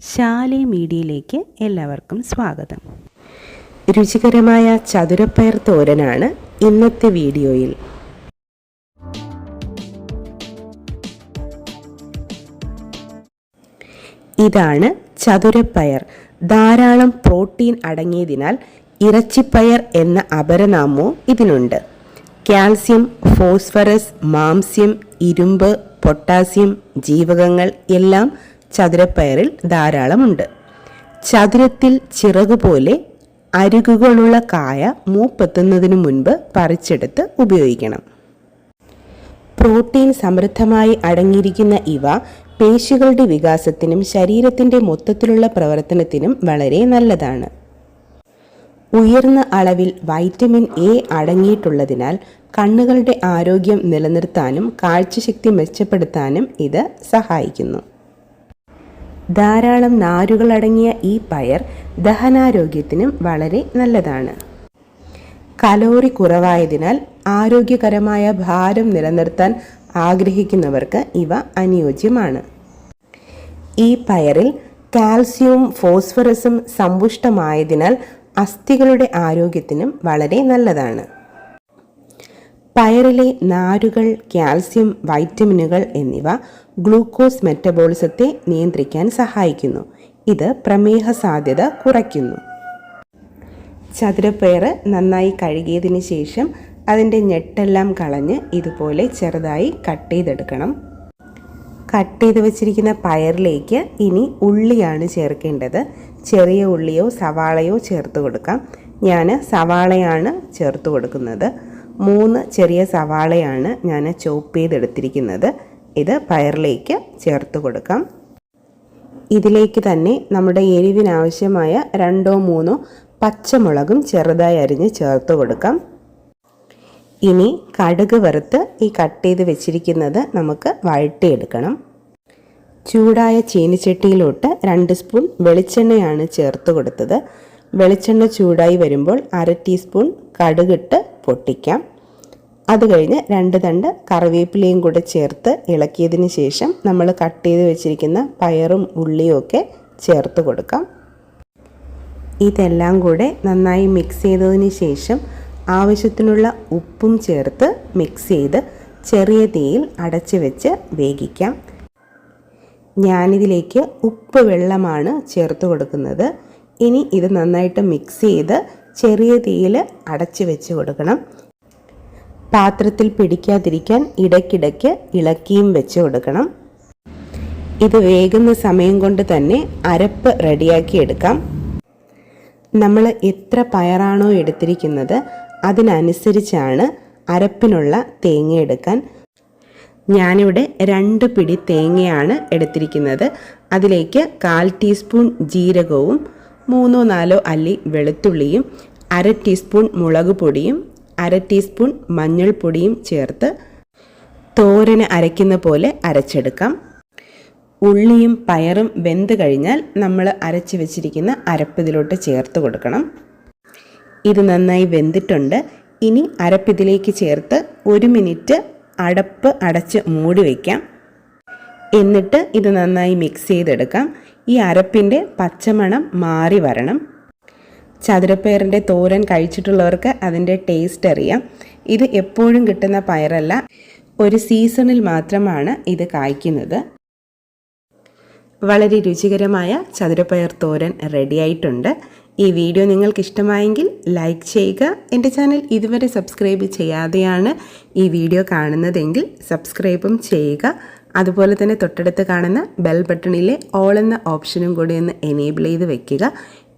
ശാലി മീഡിയയിലേക്ക് എല്ലാവർക്കും സ്വാഗതം. രുചികരമായ ചതുരപ്പയർ തോരനാണ് ഇന്നത്തെ വീഡിയോയിൽ. ഇതാണ് ചതുരപ്പയർ. ധാരാളം പ്രോട്ടീൻ അടങ്ങിയതിനാൽ ഇറച്ചിപ്പയർ എന്ന അപരനാമവും ഇതിനുണ്ട്. കാൽസ്യം ഫോസ്ഫറസ് മാംസ്യം ഇരുമ്പ് പൊട്ടാസ്യം ജീവകങ്ങൾ എല്ലാം ചതുരപ്പയറിൽ ധാരാളമുണ്ട്. ചതുരത്തിൽ ചിറകുപോലെ അരികുകളുള്ള കായ മൂപ്പെത്തുന്നതിന് മുൻപ് പറിച്ചെടുത്ത് ഉപയോഗിക്കണം. പ്രോട്ടീൻ സമൃദ്ധമായി അടങ്ങിയിരിക്കുന്ന ഇവ പേശികളുടെ വികാസത്തിനും ശരീരത്തിന്റെ മൊത്തത്തിലുള്ള പ്രവർത്തനത്തിനും വളരെ നല്ലതാണ്. ഉയർന്ന അളവിൽ വൈറ്റമിൻ എ അടങ്ങിയിട്ടുള്ളതിനാൽ കണ്ണുകളുടെ ആരോഗ്യം നിലനിർത്താനും കാഴ്ചശക്തി മെച്ചപ്പെടുത്താനും ഇത് സഹായിക്കുന്നു. ധാരാളം നാരുകളടങ്ങിയ ഈ പയർ ദഹനാരോഗ്യത്തിനും വളരെ നല്ലതാണ്. കലോറി കുറവായതിനാൽ ആരോഗ്യകരമായ ഭാരം നിലനിർത്താൻ ആഗ്രഹിക്കുന്നവർക്ക് ഇവ അനുയോജ്യമാണ്. ഈ പയറിൽ കാൽസ്യവും ഫോസ്ഫറസും സമ്പുഷ്ടമായതിനാൽ അസ്ഥികളുടെ ആരോഗ്യത്തിനും വളരെ നല്ലതാണ്. പയറിലെ നാരുകൾ കാൽസ്യം വൈറ്റമിനുകൾ എന്നിവ ഗ്ലൂക്കോസ് മെറ്റബോളിസത്തെ നിയന്ത്രിക്കാൻ സഹായിക്കുന്നു. ഇത് പ്രമേഹ സാധ്യത കുറയ്ക്കുന്നു. ചതുരപ്പയർ നന്നായി കഴുകിയതിന് ശേഷം അതിന്റെ ഞെട്ടെല്ലാം കളഞ്ഞ് ഇതുപോലെ ചെറുതായി കട്ട് ചെയ്തെടുക്കണം. കട്ട് ചെയ്ത് വെച്ചിരിക്കുന്ന പയറിലേക്ക് ഇനി ഉള്ളിയാണ് ചേർക്കേണ്ടത്. ചെറിയ ഉള്ളിയോ സവാളയോ ചേർത്ത് കൊടുക്കാം. ഞാൻ സവാളയാണ് ചേർത്ത് കൊടുക്കുന്നത്. മൂന്ന് ചെറിയ സവാളയാണ് ഞാൻ ചോപ്പ് ചെയ്തെടുത്തിരിക്കുന്നത്. ഇത് പയറിലേക്ക് ചേർത്ത് കൊടുക്കാം. ഇതിലേക്ക് തന്നെ നമ്മുടെ എരിവിനാവശ്യമായ രണ്ടോ മൂന്നോ പച്ചമുളകും ചെറുതായി അരിഞ്ഞ് ചേർത്ത് കൊടുക്കാം. ഇനി കടുക് വറുത്ത് ഈ കട്ട് ചെയ്ത് വെച്ചിരിക്കുന്നത് നമുക്ക് വഴട്ടിയെടുക്കണം ചൂടായ ചീനിച്ചട്ടിയിലോട്ട് രണ്ട് സ്പൂൺ വെളിച്ചെണ്ണയാണ് ചേർത്ത് കൊടുത്തത്. വെളിച്ചെണ്ണ ചൂടായി വരുമ്പോൾ അര ടീസ്പൂൺ കടുകിട്ട് പൊട്ടിക്കാം. അത് കഴിഞ്ഞ് രണ്ട് തണ്ട് കറിവേപ്പിലയും കൂടെ ചേർത്ത് ഇളക്കിയതിന് ശേഷം നമ്മൾ കട്ട് ചെയ്ത് വെച്ചിരിക്കുന്ന പയറും ഉള്ളിയും ഒക്കെ ചേർത്ത് കൊടുക്കാം. ഇതെല്ലാം കൂടെ നന്നായി മിക്സ് ചെയ്തതിന് ശേഷം ആവശ്യത്തിനുള്ള ഉപ്പും ചേർത്ത് മിക്സ് ചെയ്ത് ചെറിയ തീയിൽ അടച്ച് വെച്ച് വേവിക്കാം. ഞാനിതിലേക്ക് ഉപ്പ് വെള്ളമാണ് ചേർത്ത് കൊടുക്കുന്നത്. ഇനി ഇത് നന്നായിട്ട് മിക്സ് ചെയ്ത് ചെറിയ തീയിൽ അടച്ചു വെച്ച് കൊടുക്കണം. പാത്രത്തിൽ പിടിക്കാതിരിക്കാൻ ഇടയ്ക്കിടയ്ക്ക് ഇളക്കിയും വെച്ച് കൊടുക്കണം. ഇത് വേകുന്ന സമയം കൊണ്ട് തന്നെ അരപ്പ് റെഡിയാക്കി എടുക്കാം. നമ്മൾ എത്ര പയറാണോ എടുത്തിരിക്കുന്നത് അതിനനുസരിച്ചാണ് അരപ്പിനുള്ള തേങ്ങ എടുക്കാൻ. ഞാനിവിടെ രണ്ട് പിടി തേങ്ങയാണ് എടുത്തിരിക്കുന്നത്. അതിലേക്ക് കാൽ ടീസ്പൂൺ ജീരകവും മൂന്നോ നാലോ അല്ലി വെളുത്തുള്ളിയും അര ടീസ്പൂൺ മുളക് പൊടിയും അര ടീസ്പൂൺ മഞ്ഞൾപ്പൊടിയും ചേർത്ത് തോരന് അരയ്ക്കുന്ന പോലെ അരച്ചെടുക്കാം. ഉള്ളിയും പയറും വെന്ത് കഴിഞ്ഞാൽ നമ്മൾ അരച്ച് വെച്ചിരിക്കുന്ന അരപ്പിതിലോട്ട് ചേർത്ത് കൊടുക്കണം. ഇത് നന്നായി വെന്തിട്ടുണ്ട്. ഇനി അരപ്പിതിലേക്ക് ചേർത്ത് ഒരു മിനിറ്റ് അടപ്പ് അടച്ച് മൂടി വയ്ക്കാം എന്നിട്ട് ഇത് നന്നായി മിക്സ് ചെയ്തെടുക്കാം. ഈ അരപ്പിന്റെ പച്ചമണം മാറി വരണം. ചതുരപ്പയറിന്റെ തോരൻ കഴിച്ചിട്ടുള്ളവർക്ക് അതിന്റെ ടേസ്റ്റ് അറിയാം. ഇത് എപ്പോഴും കിട്ടുന്ന പയറല്ല. ഒരു സീസണിൽ മാത്രമാണ് ഇത് കായ്ക്കുന്നത്. വളരെ രുചികരമായ ചതുരപ്പയർ തോരൻ റെഡിയായിട്ടുണ്ട് ഈ വീഡിയോ നിങ്ങൾക്ക് ഇഷ്ടമായെങ്കിൽ ലൈക്ക് ചെയ്യുക. എന്റെ ചാനൽ ഇതുവരെ സബ്സ്ക്രൈബ് ചെയ്യാതെയാണ് ഈ വീഡിയോ കാണുന്നതെങ്കിൽ സബ്സ്ക്രൈബും ചെയ്യുക. അതുപോലെ തന്നെ തൊട്ടടുത്ത് കാണുന്ന ബെൽ ബട്ടണിലെ ഓൾ എന്ന ഓപ്ഷനും കൂടി ഒന്ന് എനേബിൾ ചെയ്ത് വെക്കുക.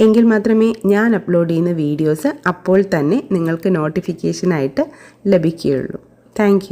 എങ്കിൽ മാത്രമേ ഞാൻ അപ്ലോഡ് ചെയ്യുന്ന വീഡിയോസ് അപ്പോൾ തന്നെ നിങ്ങൾക്ക് നോട്ടിഫിക്കേഷനായിട്ട് ലഭിക്കുകയുള്ളൂ. താങ്ക്